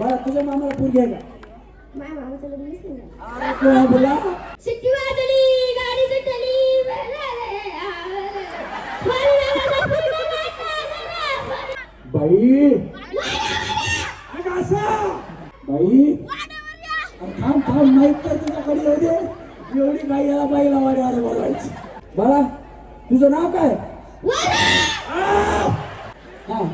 बाळा तुझ्या मामाला आहे का माझ्या मामाचं लग्नच नाही. झालं. अरे कोणा बोला. शिट्टी वाजली गाडी सुटली बाई. अगं असं? बाई. अरे थांब थांब माहीत तर तुझ्याकडे येऊ दे. एवढी बाई याला बाईला वाड्यावर बोलवायची. बाळा तुझं नाव काय? हा.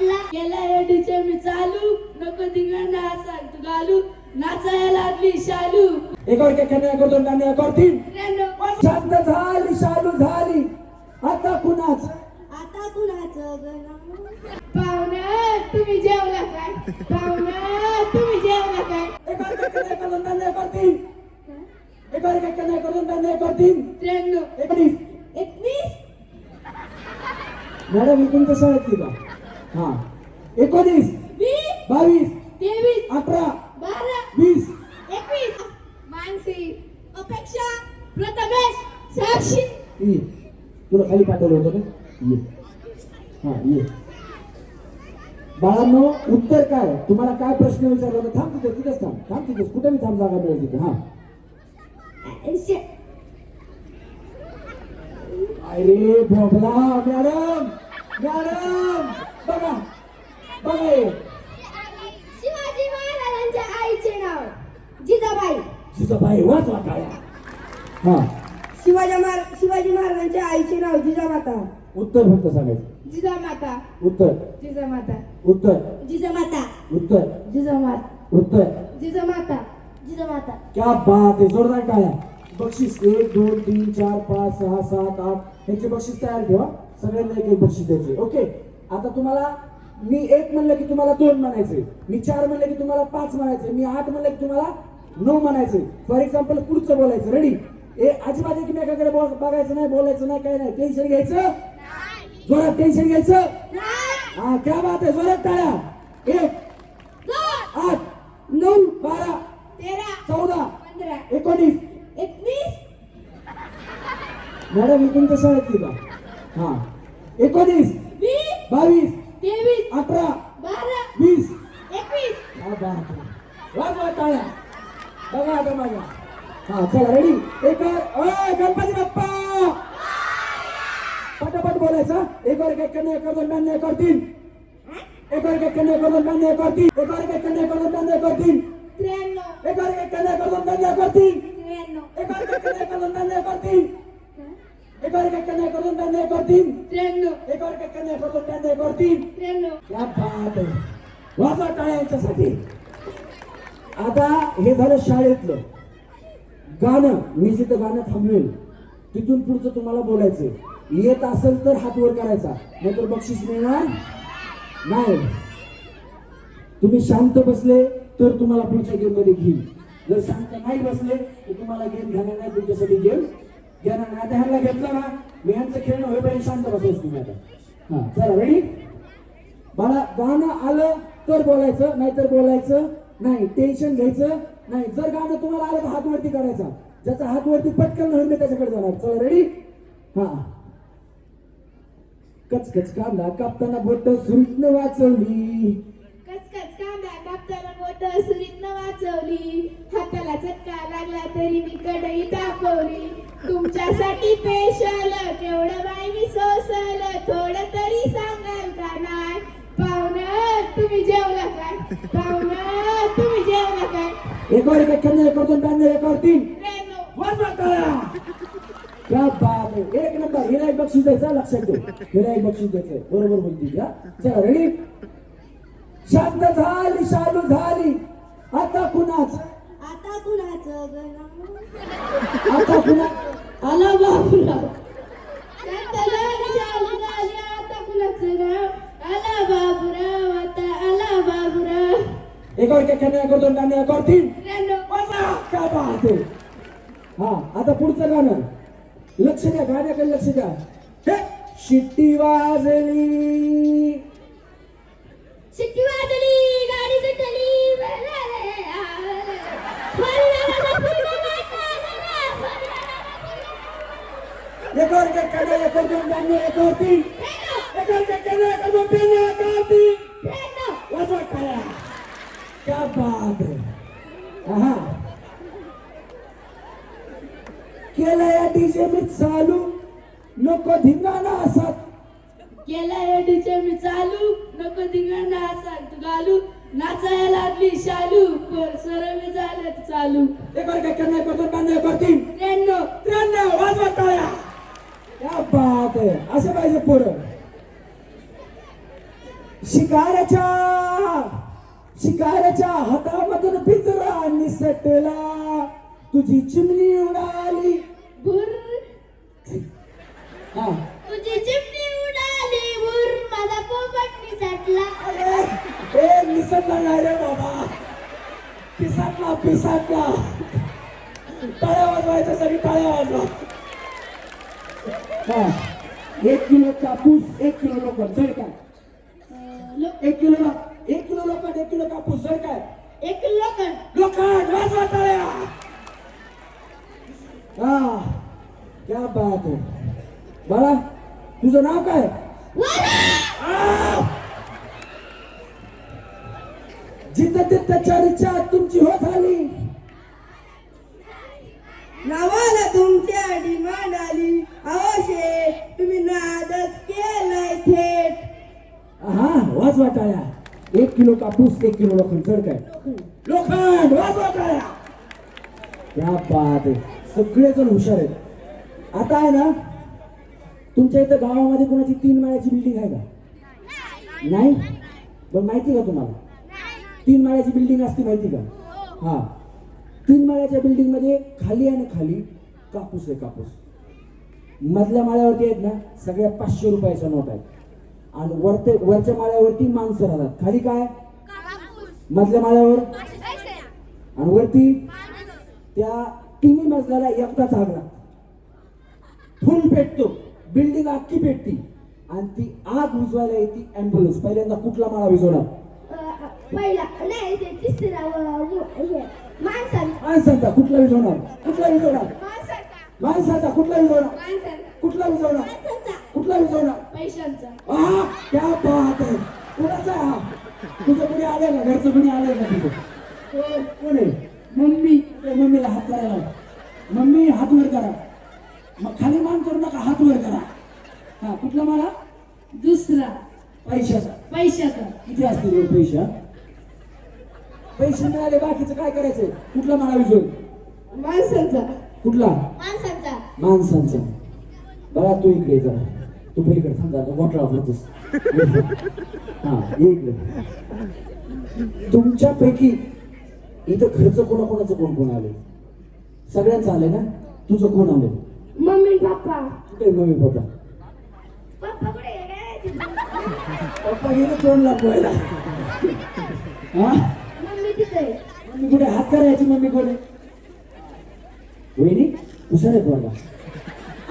निसटला गेला एडीचे मी चालू. नको तिकडनं असा तू घालू. नाचायला लागली शालू. काय कन्या करतो कन्या करतील. शांत झाली शालू झाली. आता कुणाच? आता कुणाचं? पाहुणं तुम्ही जेवला काय? पाहुणं तुम्ही जेवला काय? कन्या करतील एकावर काय कन्या करून कन्या करतील त्र्याण्णव एकोणीस एकवीस. मॅडम इकडून कसं वाटते का हा. एकोणीस वीस बावीस तेवीस अठरा बारा वीस. एकवीस. मानसी अपेक्षा प्रथमेश साक्षी. ये. तुला खाली पाठवलं होतं का? ये. हा ये. बाळांनो उत्तर काय? तुम्हाला काय प्रश्न विचारला होता? थांब तिथे तिथेच थांब. थांब तिथेच. कुठे मी थांब जागा मिळेल तिथे हा. अरे भोगला मॅडम! मॅडम! बघा. बघा. शिवाजी महाराजांच्या आईचे नाव जिजाबाई. जिजाबाई वाच वाटाया हा. शिवाजी महाराज शिवाजी महाराजांच्या आईचे नाव जिजामाता. उत्तर फक्त सांगायचं. जिजामाता. उत्तर. जिजामाता. उत्तर. जिजामाता. उत्तर. जिजामाता. उत्तर. जिजामाता. जिजामाता. क्या बात आहे जोरदार टाळ्या. बक्षीस एक दोन तीन चार पाच सहा सात आठ. यांचे बक्षीस तयार ठेवा. सगळ्यांना एक एक बक्षीस द्यायचे. ओके? आता तुम्हाला मी एक म्हणलं की तुम्हाला दोन म्हणायचे. मी चार म्हणलं की तुम्हाला पाच म्हणायचे. मी आठ म्हणलं की तुम्हाला नऊ म्हणायचे. फॉर एक्झाम्पल पुढचं बोलायचं. रेडी ए अजिबात एकमेकाकडे बघायचं नाही बोलायचं नाही काय नाही. टेन्शन घ्यायचं? जोरात टेन्शन घ्यायचं? हा क्या बात आहे. जोरात टाळ्या. एक आठ नऊ बारा तेरा. चौदा पंधरा. एकोणीस. एकवीस. मॅडम कसं वाटते का हा. एकोणीस. बावीस तेवीस अठरा बारा वीस एकवीस हा बापरे. वाजवा टाळ्या बघा आता माझ्या हा चला रेडी एक ओय गणपती बाप्पा पटापट बोलायचं एक वर एक कन्या कर दोन ब्याण्णव एकर तीन एक वर एक कन्या कर दोन ब्याण्णव एकर तीन एक वर एक कन्या कर दोन ब्याण्णव एकर तीन त्र्याण्णव एक वर एक कन्या कर दोन ब्याण्णव एकर तीन त्र्याण्णव एक वर एक कन्या कर दोन ब्याण्णव एकर तीन एक वर एक कन्या कर दोन ब्याण्णव एकर तीन त्र्याण्णव. एक वर एक कन्या कर तीन क्या बात आहे आता हे झालं शाळेतलं. गाणं मी जिथं गाणं थांबवेल तिथून पुढचं तुम्हाला बोलायचं येत असेल तर हात वर करायचा नाहीतर बक्षीस मिळणार नाही. तुम्ही शांत बसले तर तुम्हाला पुढच्या गेममध्ये घेईल. जर शांत नाही बसले तर तुम्हाला गेम घ्यायला नाही तुमच्यासाठी गेम घेणार नाही ह्यांना घेतलं ना मी यांचं खेळणं होईपर्यंत शांत बसायचं तुम्ही आता. हा चला रेडी मला गाणं आलं तर बोलायचं नाहीतर बोलायचं नाही टेन्शन घ्यायचं नाही. जर गाणं तुम्हाला आलं तर हात वरती करायचा. ज्याचा हात वरती पटकन होईल मी त्याच्याकडे जाणार. चला रेडी हा. कचकच कांदा कापताना बोट सुरीतनं वाचवली. कचकच कांदा कापताना बोट सुरीतनं वाचवली. हाताला चटका लागला तरी मी कढई तापवली. तुमच्यासाठी पेशल केवढं बाई मी सोसल थोडं तरी सांगाल का नाही? पाहुणं तुम्ही जेवला काय? पाहुणं तुम्ही जेवला काय? एकावर एक कन्या एकावर दोन ब्याण्णव तीन? टाळ्या. क्या बात आहे एक नंबर एक बक्षीस द्यायचं लक्षात ठेव. एक बक्षीस द्यायचं बरोबर बोलती का चला रेडी शांत झाली शालू झाली. आता कुणाच? आता कुणाचं आता कुणा आला आता आला बाबूराव एकावर एक एकावर दोन कन्या एकावर तीन. त्र्याण्णव वाजवा. काय आहे हा आता पुढचं गाणं. लक्ष द्या गाण्याकडे लक्ष द्या. हे, शिट्टी वाजली. शिट्टी वाजली. केंद्र एक दोन ब्याण्णव एकावरती एकावन्न केंद्र एक दोन ब्याण्णव एकावरती वाचा काय क्या बात हा केला या डीजे मी चालू नको धिंगाणा असत केला या डीजे मी चालू नको धिंगाणा असत घालू नाचायला लागली शालू सरळ मी झालं चालू एक वर्ग केंद्र एक दोन ब्याण्णव एकावरती त्र्याण्णव त्र्याण्णव वाजवा टाळ्या क्या बात आहे असं पाहिजे पोरं। शिकाऱ्याच्या शिकाऱ्याच्या हातामधून पिंजरा निसटला. तुझी चिमणी उडाली. हा. तुझी चिमणी उडाली भुर माझा पोपट निसटला. ए निसटला नाही रे बाबा. पिसाटला पिसाटला. टाळ्या वाजवायच्या सगळी टाळ्या वाजवा. हा एक किलो कापूस एक किलो लोक जड काय? एक किलो एक किलो लोखंड एक किलो कापूस जड काय? एक लोखंड. लोखंड वाजवा टाळ्या हा क्या बात आहे बाळा तुझं नाव काय! जिथं तिथं चर्चा तुमची होत आली. नावाला तुमच्या डिमांड आली. अवशे तुम्ही नादच केलाय थेट. हा वाज वाटाळ्या. एक किलो कापूस एक किलो लोखंड चढ काय? लोखंड वाजवा वाटाळ्या. त्या बात आहे. सगळे जण हुशार आहेत. आता आहे ना तुमच्या इथं गावामध्ये कोणाची तीन माळ्याची बिल्डिंग आहे का? नाही? पण माहिती का तुम्हाला? तीन माळ्याची बिल्डिंग असते माहिती का? हा. तीन माळ्याच्या बिल्डिंगमध्ये खाली आणि खाली कापूस आहे कापूस. मधल्या माळ्यावरती आहेत ना सगळ्या पाचशे रुपयाच्या नोट आहेत. आणि वरते वरच्या माळ्यावरती माणसं राहतात. खाली काय? मधल्या माळ्यावर? आणि वरती? त्या तिन्ही मजल्याला एकटाच लागतो फुल पेटतो बिल्डिंग अख्खी पेटती आणि ती आग विजवायला येते अँब्युलन्स पहिल्यांदा कुठला माळा विजवणार माणसाचा. कुठला विजवणार कुठला विजवणार माणसांचा कुठला विजवणार? कुठला विजवणार? कुठला विजवणार? पैशांचा. क्या बात आहे. कुणाचा? हा तुझं कुणी आलंय का? घरचं कुणी आलंय का तुझं? कोण? आहे? मम्मी. मम्मीला हात करायला. मम्मी हात वर करा. मग खाली मान करू नका हात वर करा. हा कुठला मला दुसरा. पैशाचा. पैशाचा. किती असतील पैसे? पैसे मिळाले बाकीचं काय करायचं कुठला माळा विजवून माणसांचा. कुठला? माणसांचा. माणसांचा बघा तू इकडे जरा. तू पलीकडे थांब गोठळा होतोस हा इकडे. तुमच्यापैकी इथं घरचं कोणाकोणाचं कोण कोण आले सगळ्यांचं आलंय ना? तुझं कोण आलंय? Mummy papa. कुठे मम्मी पप्पा? पप्पा गेले? तोंड लागवायला हा? मम्मी कुठे? हात करायची मम्मी कोणी? वहिनी? हुशार आहे पोरगा.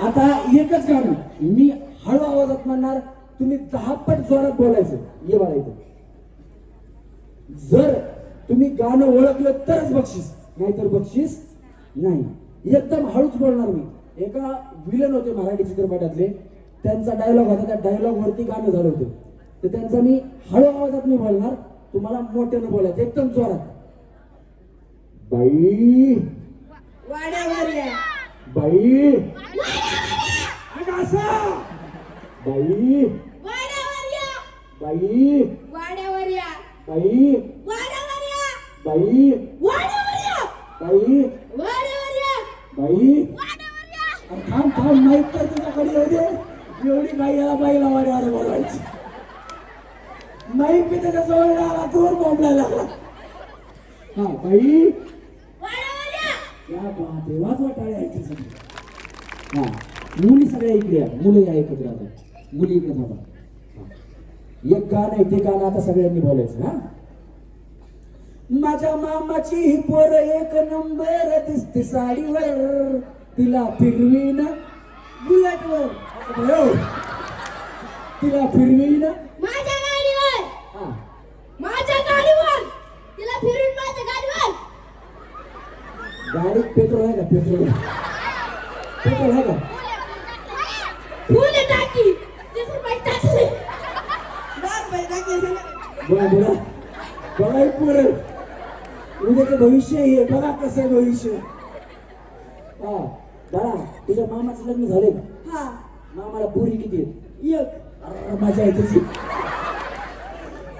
आता एकच गाणं मी हळू आवाजात म्हणणार तुम्ही दहा पट जोरात बोलायचं. ये बाळा इथं. जर तुम्ही गाणं ओळखलं तरच बक्षीस नाहीतर बक्षीस नाही. एकदम हळूच बोलणार मी. एका विलन होते मराठी चित्रपटातले. त्यांचा डायलॉग होता त्या डायलॉग वरती गाणं झालं होतं. तर त्यांचा मी हळू आवाजात मी बोलणार तुम्हाला मोठ्यानं बोलायचं एकदम जोरात. बाई! वाड्यावर या. बाई. अगं असं. बाई. वाड्यावर या बाई. वाड्यावर या बाई. वाड्यावर या बाई. वाड्यावर या बाई. वाड्यावर या बाई अरे थांब थांब माहीत तर तुझ्याकडे येऊ दे. एवढी बाई याला बाईला वाड्यावर बोलवायची. माहीत मी त्याच्याजवळ आला. तोवर बोंबलायला लागला. हा बाई. या हा मुली सगळ्या इकडे मुलं या एकत्र आता. मुली इकडे थांबा. एक गाणं आहे ते गाणं आता सगळ्यांनी बोलायचं हा? माझ्या मामाची ही पोर एक नंबर दिसते साडीवर. तिला फिरवीन. बुलेटवर हो. तिला फिरवीन माझ्या गाडीवर हा माझ्या गाडीवर तिला फिरून माझ्या गाडीवर गाडीत पेट्रोल आहे का? पेट्रोल. पेट्रोल आहे का? फुल टाकी. तीस रुपये टाकले दहा रुपये टाकले सांगा. बोला बोला. बोला एक पोरं. उद्याचं भविष्य हे बघा कसं आहे भविष्य. हा बाळा तुझ्या मामाचं लग्न झालंय. का हा. मामाला पुरी किती आहेत? एक. अरे, माझ्या आहे.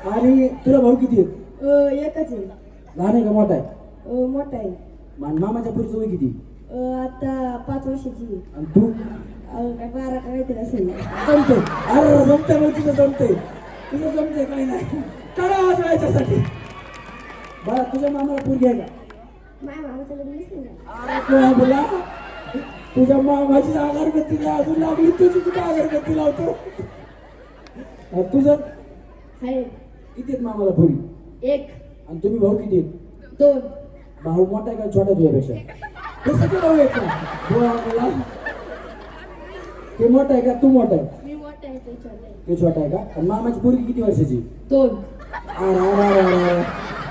आणि तुला भाऊ किती आहेत? अं, एकच आहे. लहान आहे का मोठा आहे? अं, मोठा आहे. मामाच्या पुरीचं वय किती? अं, आता पाच वर्षाची. आहे. आणि तू? अं, काय बारा का काहीतरी असेल. जमते अरे जमते मग तुझं जमते तुझं जमते काही नाही. करा वाजवायच्यासाठी बाळा तुझ्या मामाला पुरगी आहे का माझ्या मामाचं लग्नच नाही झालं. अरे तुला बोला. तुझ्या मामाची अगरबत्तीला अजून लागली तुझी कुठे अगरबत्ती लावतो? अरे तुझं? आहे किती आहेत मामाला पुरी? एक. आणि तुम्ही भाऊ किती आहेत? दोन. भाऊ मोठा आहे का छोटा तुझ्यापेक्षा? हे सगळे भाऊ का? बोला बोला ते मोठा आहे का? तू मोठा आहे? मी मोठा आहे ते छोटा आहे. ते छोटा आहे का? आणि मामाची पोरगी किती वर्षाची? दोन.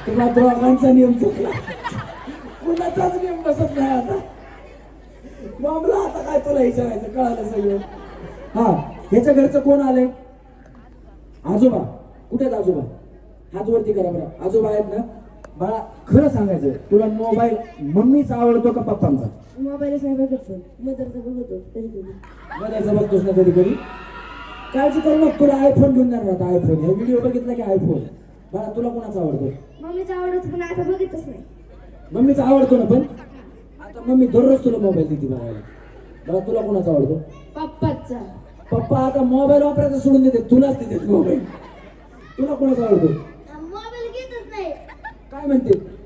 तुला दोघांचा नियम चुकला. कुणाचाच नियम बसत नाही आता. मामला आता काय तुला विचारायचं? कळालं सगळं. हा ह्याच्या घरचं कोण आले आजोबा. कुठे आहेत आजोबा? हात वरती करा बरं. आजोबा आहेत ना? बाळा खरं सांगायचं तुला मोबाईल मम्मीचा आवडतो का पप्पांचा? मोबाईलच नाही बघत मदरचा बघतो कधी कधी. बघायचं बघतोस ना कधी कधी? काळजी करू नको तुला आयफोन घेऊन जाणार आता आयफोन हे व्हिडिओ बघितला की आयफोन बाळा तुला कोणाचा आवडतो? मम्मीचा आवडत पण आता बघतच नाही. मम्मीचा आवडतो ना पण? आता मम्मी दररोज तुला मोबाईल देते बघायला. बघा तुला कोणाचा आवडतो? पप्पाचा. पप्पा आता मोबाईल वापरायचं सोडून देते तुलाच देते मोबाईल तुला कोणाचा आवडतो? comentei.